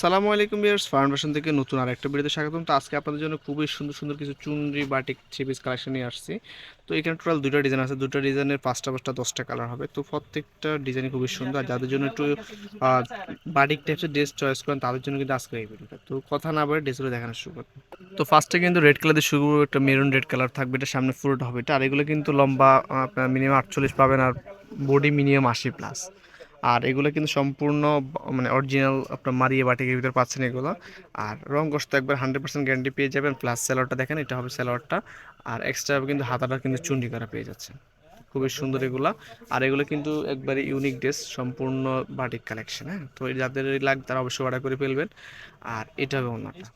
সালামু আলাইকুম years foundation থেকে নতুন আরেকটা ভিডিওতে স্বাগতম। তো আজকে আপনাদের জন্য খুবই সুন্দর সুন্দর কিছু chunri batik three piece collection নিয়ে আসছি। তো এখানে টোটাল দুটো ডিজাইন আছে। দুটো ডিজাইনের পাঁচটা পাঁচটা দশটা কালার হবে। তো প্রত্যেকটা ডিজাইন খুবই সুন্দর। আর যাদের জন্য একটু বাটিক টাইপসের ড্রেস চয়েস করেন তাদের জন্য কিন্তু আজকে এই ভিডিওটা। তো কথা না বলে ড্রেসগুলো দেখানো শুরু করব তো ফার্স্টে কিন্তু রেড কালার দিয়ে শুরু করব, একটা মেরুন রেড কালার থাকবে। এটা সামনে ফুলটা হবে। এটা আর এগুলো কিন্তু লম্বা আপনার মিনিমাম আটচল্লিশ পাবেন। আর বডি মিনিমাম আশি প্লাস আর এগুলো কিন্তু সম্পূর্ণ মানে অরিজিনাল আপনার মারিয়ে বাটিকের ভিতরে পাচ্ছেন এগুলো। আর রং কষ্ট একবার হান্ড্রেড পার্সেন্ট গ্যারান্টি পেয়ে যাবেন প্লাস সেলোয়ারটা দেখেন, এটা হবে সেলোয়ারটা আর এক্সট্রা কিন্তু হাতাটা কিন্তু চুন্ডি করা পেয়ে যাচ্ছে খুবই সুন্দর এগুলা। আর এগুলো কিন্তু একবারে ইউনিক ড্রেস সম্পূর্ণ বাটিক কালেকশন হ্যাঁ? তো যাদের লাগবে তারা অবশ্যই অর্ডার করে ফেলবেন। আর এটা হবে ওনাটা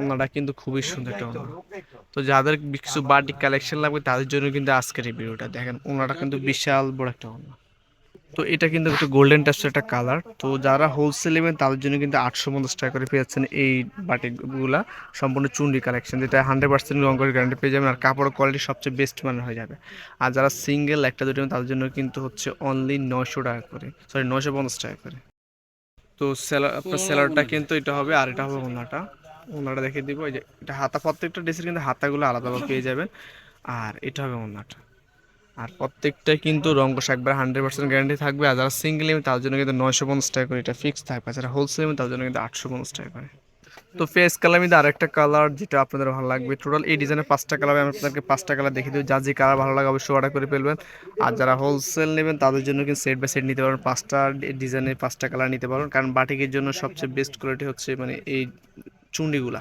ওনাটা কিন্তু খুবই সুন্দর একটা ওনা তো যাদের কিছু বাটিক কালেকশন লাগবে তাদের জন্য কিন্তু আজকের এই ভিডিওটা। দেখেন ওনাটা কিন্তু বিশাল বড় একটা ওনা তো এটা কিন্তু একটা গোল্ডেন টাচের একটা কালার তো যারা হোলসেল নেবেন তাদের জন্য কিন্তু আটশো পঞ্চাশ টাকা করে পেয়ে যাচ্ছেন এই বাটিকগুলা। সম্পূর্ণ চুন্ডি কালেকশন যেটা হান্ড্রেড পার্সেন্ট রঙ করে গ্যারান্টি পেয়ে যাবেন আর কাপড়ের কোয়ালিটি সবচেয়ে বেস্ট মানের হয়ে যাবে। আর যারা সিঙ্গেল একটা দুটো নেবেন তাদের জন্য কিন্তু হচ্ছে অনলি নয়শো টাকা করে সরি নয়শো পঞ্চাশ টাকা করে। তো সেলার আপনার সেলারটা কিন্তু এটা হবে আর এটা হবে ওনাটা। ওনাটা দেখে দিব এই যে এটা হাতা প্রত্যেকটা ড্রেসের কিন্তু হাতাগুলো আলাদাভাবে পেয়ে যাবেন আর এটা হবে ওনাটা। আর প্রত্যেকটাই কিন্তু রঙ্গস একবার হান্ড্রেড পার্সেন্ট গ্যারান্টি থাকবে। আর যারা সিঙ্গেল নেবেন তার জন্য কিন্তু নয়শো পঞ্চাশ টাকা করে এটা ফিক্স থাকবে। যারা হোলসেল নেবেন তার জন্য কিন্তু আটশো পঞ্চাশ টাকা করে। তো ফেস কালার মধ্যে আরেকটা কালার যেটা আপনাদের ভালো লাগবে। টোটাল এই ডিজাইনের পাঁচটা কালার আমি আপনাদেরকে পাঁচটা কালার দেখিয়ে দেবো। যা যে কালার ভালো লাগে অবশ্যই অর্ডার করে ফেলবেন। আর যারা হোলসেল নেবেন, তাদের জন্য কিন্তু সেট বাই সেট নিতে পারবেন পাঁচটা ডিজাইনের পাঁচটা কালার নিতে পারবেন কারণ বাটিকের জন্য সবচেয়ে বেস্ট কোয়ালিটি হচ্ছে মানে এই চুন্ডিগুলা।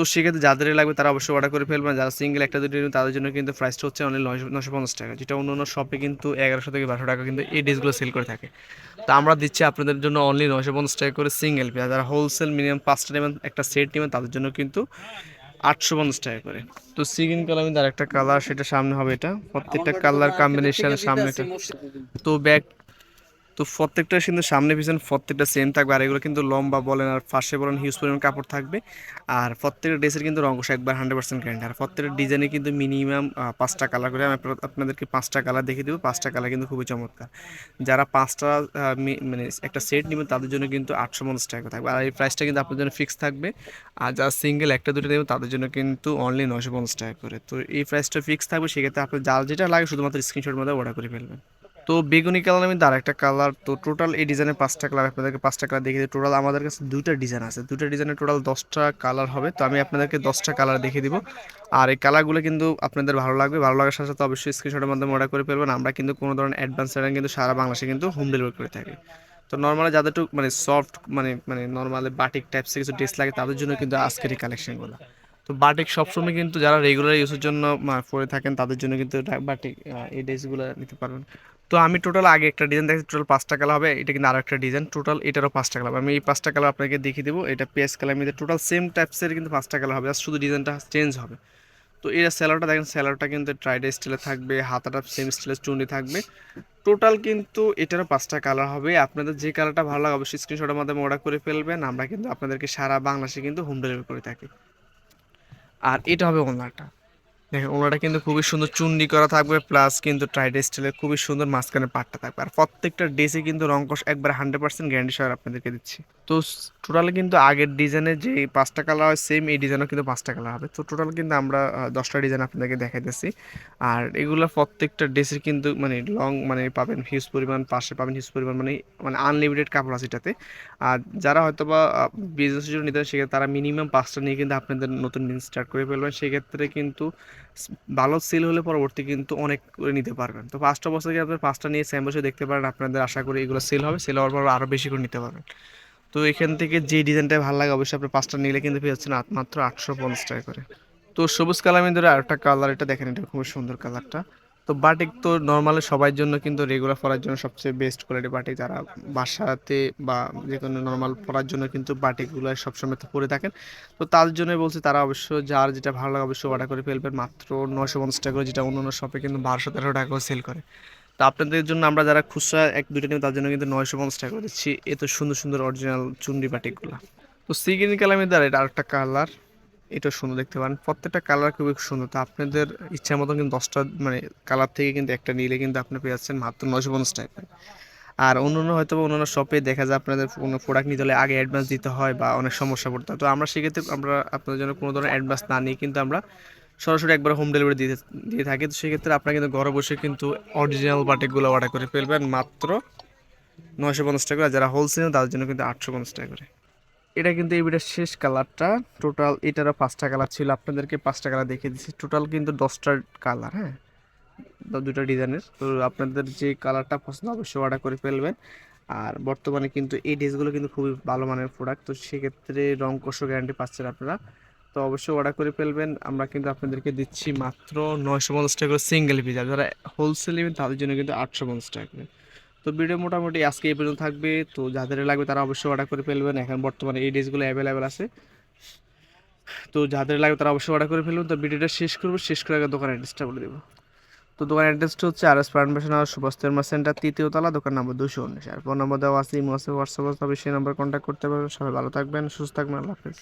তো সেক্ষেত্রে যাদের লাগবে তারা অবশ্যই অর্ডার করে ফেলবেন। যারা সিঙ্গেল একটা দুটো তাদের জন্য কিন্তু প্রাইসটা হচ্ছে অনলি নশো পঞ্চাশ টাকা, যেটা অন্য অন্য শপে কিন্তু এগারোশো থেকে বারোশো টাকা কিন্তু এই ড্রেসগুলো সেল করে থাকে। তো আমরা দিচ্ছি আপনাদের জন্য অনলি নশো পঞ্চাশ টাকা করে সিঙ্গেল পিস যারা হোলসেল মিনিমাম পাঁচটা নেবেন, একটা সেট নেবেন, তাদের জন্য কিন্তু আটশো পঞ্চাশ টাকা করে। তো সিগিন কালার মধ্যে আরেকটা কালার সেটা সামনে হবে এটা। প্রত্যেকটা কালার কম্বিনেশন সামনে তো ব্যাক তো প্রত্যেকটা কিন্তু সামনে পিছনে প্রত্যেকটা সেম থাকবে, আর এগুলো কিন্তু লম্বা বলেন আর ফাঁসে বলেন হিউজ পরিমাণ কাপড় থাকবে। আর প্রত্যেকটা ড্রেসের কিন্তু রঙ একবার হান্ড্রেড পার্সেন্ট গ্যারান্টি আর প্রত্যেকটা ডিজাইনে কিন্তু মিনিমাম পাঁচটা কালার করে আমি আপনার- আপনাদেরকে পাঁচটা কালার দেখিয়ে দেবো। পাঁচটা কালার কিন্তু খুবই চমৎকার। যারা পাঁচটা মানে একটা সেট নেবেন, তাদের জন্য কিন্তু আটশো পঞ্চাশ টাকা থাকবে। আর এই প্রাইসটা কিন্তু আপনাদের জন্য ফিক্স থাকবে। আর যারা সিঙ্গেল একটা দুটো নেবেন, তাদের জন্য কিন্তু অনলি নশো পঞ্চাশ টাকা করে। তো এই প্রাইসটা ফিক্স থাকবে, সেক্ষেত্রে আপনার যার যেটা লাগে, শুধুমাত্র স্ক্রিনশট মধ্যে অর্ডার করে ফেলবেন। তো বেগুনি কালার আমি আর একটা কালার তো টোটাল এই ডিজাইনের পাঁচটা কালার আপনাদেরকে পাঁচটা কালার দেখিয়ে দিই। টোটাল আমাদের কাছে দুইটা ডিজাইন আছে। দুইটা ডিজাইনের টোটাল দশটা কালার হবে। তো আমি আপনাদেরকে দশটা কালার দেখিয়ে দিব। আর এই কালারগুলো কিন্তু আপনাদের ভালো লাগবে। ভালো লাগার সাথে সাথে অবশ্যই স্ক্রিনশটের মাধ্যমে অর্ডার করে ফেলবেন। আমরা কিন্তু কোনো ধরনের অ্যাডভান্স ছাড়া কিন্তু সারা বাংলাদেশে কিন্তু হোম ডেলিভারি করে থাকি। তো নর্মালি যাদের মানে সফট মানে মানে নর্মালি বাটিক টাইপসের কিছু ড্রেস লাগে তাদের জন্য কিন্তু আজকের এই কালেকশনগুলো তো বাটিক সবসময় কিন্তু যারা রেগুলার ইউজের জন্য আহ, পরে থাকেন তাদের জন্য কিন্তু বাটিক এই ড্রেসগুলো নিতে পারবেন। তো আমি টোটাল আগে একটা ডিজাইন দেখছি টোটাল পাঁচটা কালার হবে, এটা কিন্তু আরও একটা ডিজাইন টোটাল এটারও পাঁচটা কালার আমি এই পাঁচটা কালার আপনাকে দেখিয়ে দেবো, এটা পেস কালার মধ্যে টোটাল সেম টাইপসের কিন্তু পাঁচটা কালার হবে, just শুধু ডিজাইনটা চেঞ্জ হবে। তো এটা স্যালোটা দেখেন স্যালোটা কিন্তু ট্রাইডে স্টাইলে থাকবে, হাতাটা সেম স্টাইলের চুন্ডি থাকবে। টোটাল কিন্তু এটারও পাঁচটা কালার হবে, আপনাদের যে কালারটা ভালো লাগে অবশ্যই স্ক্রিনশটের মাধ্যমে অর্ডার করে ফেলবেন, আমরা কিন্তু আপনাদেরকে সারা বাংলাদেশে কিন্তু হোম ডেলিভারি করে থাকি। আর এটা হবে ওনাটা দেখেন ওনাটা কিন্তু খুবই সুন্দর চুন্ডি করা থাকবে প্লাস কিন্তু ট্রাইড স্টাইলের খুবই সুন্দর মাঝখানে পাটটা থাকবে। আর প্রত্যেকটা ড্রেসে কিন্তু রঙ্কশ একবার হান্ড্রেড পার্সেন্ট গ্যারান্টি সহ আপনাদেরকে দিচ্ছি। তো টোটালি কিন্তু আগের ডিজাইনের যে পাঁচটা কালার হয় সেম এই ডিজাইনও কিন্তু পাঁচটা কালার হবে। তো টোটাল কিন্তু আমরা দশটা ডিজাইন আপনাদেরকে দেখাইতেছি। আর এগুলো প্রত্যেকটা ড্রেসের কিন্তু মানে লং মানে পাবেন হিউজ পরিমাণ, পাশে পাবেন হিউজ পরিমাণ মানে মানে আনলিমিটেড কাপড় আছে এটাতে। আর যারা হয়তো বা বিজনেসের জন্য নিতে সেক্ষেত্রে তারা মিনিমাম পাঁচটা নিয়ে কিন্তু আপনাদের নতুন বিজনেস স্টার্ট করে ফেলবেন। সেক্ষেত্রে কিন্তু ভালো সেল হলে পরবর্তী কিন্তু অনেক করে নিতে পারবেন। তো পাঁচটা বছর থেকে আপনার পাঁচটা নিয়ে স্যাম বসে দেখতে পারেন? আপনাদের আশা করি এগুলো সেল হবে। সেল হওয়ার পর আরও বেশি করে নিতে পারবেন। তো এখান থেকে যে ডিজাইনটা ভালো লাগে অবশ্যই আপনি পাঁচটা নিলে কিন্তু পেয়ে যাচ্ছেন মাত্র আটশো পঞ্চাশ টাকা করে। তো সবুজ কালার মধ্যে আরেকটা কালার, এটা দেখেন, এটা খুব সুন্দর কালারটা। তো বাটিক তো নর্মালি সবার জন্য কিন্তু রেগুলার পরার জন্য সবচেয়ে বেস্ট কোয়ালিটি বাটিক। যারা বাসাতে বা যে কোনো নর্মাল পরার জন্য কিন্তু বাটিকগুলো সবসময় তো পরে থাকেন। তো তার জন্যই বলছি, তারা অবশ্য যার যেটা ভালো লাগে অবশ্যই অর্ডার করে ফেলবেন। মাত্র নশো পঞ্চাশ টাকা করে যেটা অন্য অন্য শপে কিন্তু বারোশো তেরোশো টাকা করে সেল করে। তো আপনাদের জন্য আমরা যারা খুচরা এক, দুইটা নেব তার জন্য কিন্তু নয়শো পঞ্চাশ টাকা করে দিচ্ছি। এত সুন্দর সুন্দর অরিজিনাল চুন্ডি বাটিকগুলো তো সিগিনি কালামের দ্বারা এটা আরেকটা কালার এটা সুন্দর দেখতে পারেন প্রত্যেকটা কালার খুবই সুন্দর। তো আপনাদের ইচ্ছা মতন কিন্তু দশটা মানে কালার থেকে কিন্তু একটা নিলে কিন্তু আপনি পেয়ে যাচ্ছেন মাত্র নয়শো পঞ্চাশ টাকা আর অন্যান্য হয়তো বা অন্যান্য শপে দেখা যায় আপনাদের কোনো প্রোডাক্ট নিতে হলে আগে অ্যাডভান্স দিতে হয় বা অনেক সমস্যা পড়তে হয়। তো আমরা সেক্ষেত্রে আমরা আপনাদের জন্য কোনো ধরনের অ্যাডভান্স না নিয়ে কিন্তু আমরা সরাসরি একবার হোম ডেলিভারি দিয়ে দিয়ে থাকে। তো সেক্ষেত্রে আপনারা কিন্তু ঘরে বসে কিন্তু অরিজিনাল বাটিকগুলো অর্ডার করে ফেলবেন মাত্র নয়শো পঞ্চাশ টাকা। আর যারা হোলসেল তাদের জন্য কিন্তু আটশো পঞ্চাশ টাকা করে। এটা কিন্তু এই ভিডিওর শেষ কালারটা। টোটাল এটারও পাঁচটা কালার ছিল। আপনাদেরকে পাঁচটা কালার দেখিয়ে দিচ্ছি। টোটাল কিন্তু দশটা কালার হ্যাঁ? দুটো ডিজাইনের। তো আপনাদের যে কালারটা পছন্দ, অবশ্যই অর্ডার করে ফেলবেন। আর বর্তমানে কিন্তু এই ড্রেসগুলো কিন্তু খুবই ভালো মানের প্রোডাক্ট তো সেক্ষেত্রে রং কোষও গ্যারান্টি পাচ্ছেন আপনারা। তো অবশ্যই অর্ডার করে ফেলবেন। আমরা কিন্তু আপনাদেরকে দিচ্ছি মাত্র নয়শো পঞ্চাশ টাকা করে সিঙ্গেল পিস আর যারা হোলসেল নেবেন, তাদের জন্য কিন্তু আটশো পঞ্চাশ টাকা তো ভিডিও মোটামুটি আজকে এই পর্যন্ত থাকবে। তো যাদের লাগবে, তারা অবশ্যই অর্ডার করে ফেলবেন। এখন বর্তমানে এই ড্রেসগুলো অ্যাভেলেবেল আছে। তো যাদের লাগবে, তারা অবশ্যই অর্ডার করে ফেলবেন। তো ভিডিওটা শেষ করব। শেষ করে আগে দোকানের অ্যাড্রেসটা বলে দেবো। তো দোকান অ্যাড্রেসটা হচ্ছে আর এস ফাউন্ডেশন আর সুভাষ সেন্টার তৃতীয় তলা, দোকান নম্বর দুশো উনিশ। আর ফোন নম্বর দেওয়া আছে, ইমো আছে, হোয়াটসঅ্যাপ আছে সেই নাম্বার কন্ট্যাক্ট করতে পারবেন। সবাই ভালো থাকবেন, সুস্থ থাকবেন, আল্লাহ হাফেজ।